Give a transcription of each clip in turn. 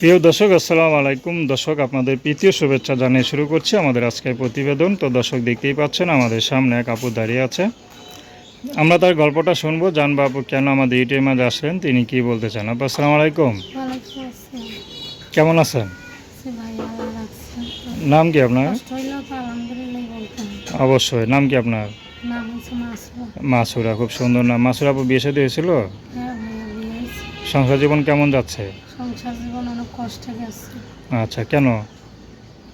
প্রিয় দর্শক আসসালামু আলাইকুম। দর্শক আপনাদের প্রীতীয় শুভেচ্ছা জানিয়ে শুরু করছি আমাদের আজকের প্রতিবেদন। তো দর্শক দেখতেই পাচ্ছেন আমাদের সামনে এক আপু দাঁড়িয়ে আছে। আমরা তার গল্পটা শুনব। জানব আপু কেন আমাদের ইউটিউবের মাঝে আসলেন? তিনি কি বলতে চান? আপু আসসালামু আলাইকুম। কেমন আছেন? নাম কি আপনার? অবশ্যই। নাম কি আপনার? মাসুরা। খুব সুন্দর নাম। মাসুরা আপু বিয়ে সাথে হয়েছিল? হ্যাঁ। সংসার জীবন কেমন যাচ্ছে? সংসার জীবন অনেক কষ্টে গেছে। আচ্ছা কেন?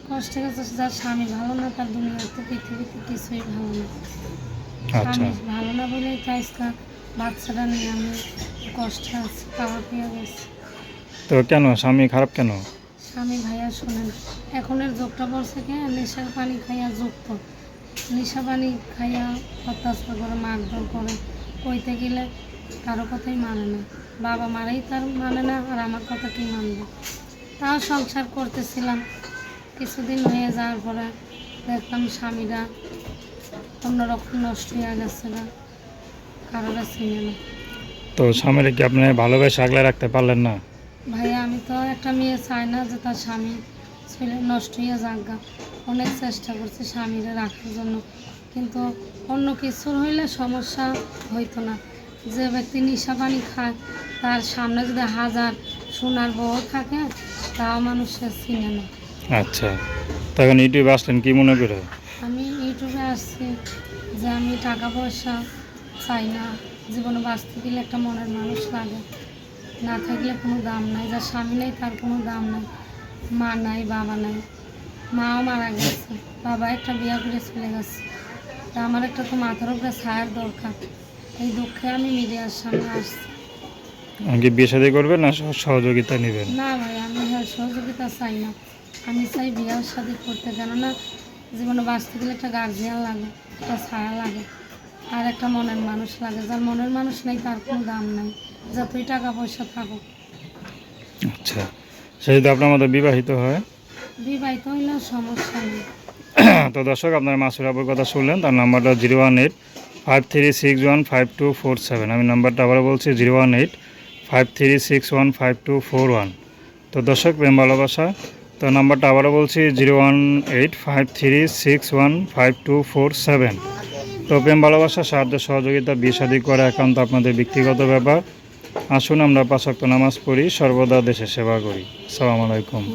কষ্টে গেছে যার স্বামী ভালো না তার দুনিয়াতে পৃথিবীতে কিছুই ভালো না। আচ্ছা। ভালো না বলেই তাই বাচ্চাটা নিয়ে আমি কষ্টে আছি খাওয়া পেয়ে গেছে। তো কেন? স্বামী খারাপ কেন? স্বামী ভাইয়া শোনেন এখনের যোগটা পড়ছে কে? নেশার পানি খাইয়া যুক্ত। নেশা পানি খাইয়া অত্যাচার করে মারধর করে। কইতে গেলে কারও কথাই মানে না। বাবা মারাই তার মানে না আর আমার কথা কি মানবে? তাও সংসার করতেছিলাম। কিছুদিন হয়ে যাওয়ার পরে দেখলাম স্বামীরা অন্যরকম নষ্ট হয়ে গেছে না কারোরা চিনে না। তো স্বামীর কি আপনি ভালোবেসে আগলে রাখতে পারলেন না? ভাইয়া আমি তো একটা মেয়ে চাই না যে তার স্বামী ছেলে নষ্ট হয়ে যাগা অনেক চেষ্টা করছি স্বামীরা রাখার জন্য কিন্তু অন্য কিছুর হইলে সমস্যা হইতো না। যে ব্যক্তি নিশা পানি খায় তার সামনে যদি হাজার সোনার বউ থাকে তাও মানুষের চিনে না। আচ্ছা। তখন ইউটিউবে আসলেন কি মনে করে? আমি ইউটিউবে আসছি যে আমি টাকা পয়সা চাই না জীবনে বাঁচতে গেলে একটা মনের মানুষ লাগে। না থাকলে কোনো দাম নাই যার স্বামী নেই তার কোনো দাম নাই মা নাই বাবা নাই। মাও মারা গেছে বাবা একটা বিয়া করে চলে গেছে। তা আমার একটা তো মাথার উপরে ছায়ার দরকার। এই দুঃখে আমি মিডিয়ার সামনে আসছি। আমাকে বিয়ে শাদী করবেন না সহ- সহযোগিতা নেবেন? না ভাই আমি হ্যাঁ সহযোগিতা চাই না। আমি চাই বিয়ার সাথে করতে কেননা জীবনে বাঁচতে গেলে একটা গার্জিয়ান লাগে একটা ছায়া লাগে আর একটা মনের মানুষ লাগে। যার মনের মানুষ নেই তার কোনো দাম নাই। যতই টাকা পয়সা থাকুক। আচ্ছা সে যদি আপনার মতো বিবাহিত হয়? বিবাহিত হইলে সমস্যা নেই। তো দর্শক আপনার মাসুর আবুর কথা শুনলেন তার নাম্বারটা zero one eight five three six one five two four seven আমি নাম্বারটা আবার বলছি zero one eight five three six one five two four one তো দর্শক, প্রেম ভালোবাসা, তো নাম্বারটা আবারও বলছি zero one eight five three six one five two four seven তো প্রেম ভালোবাসা, সাহায্য, সহযোগিতা, বিয়ে, শাদী করা একান্ত আপনাদের ব্যক্তিগত ব্যাপার। আসুন আমরা পাঁচক্ত নামাজ পড়ি, সর্বদা দেশে সেবা করি। আসসালামু আলাইকুম।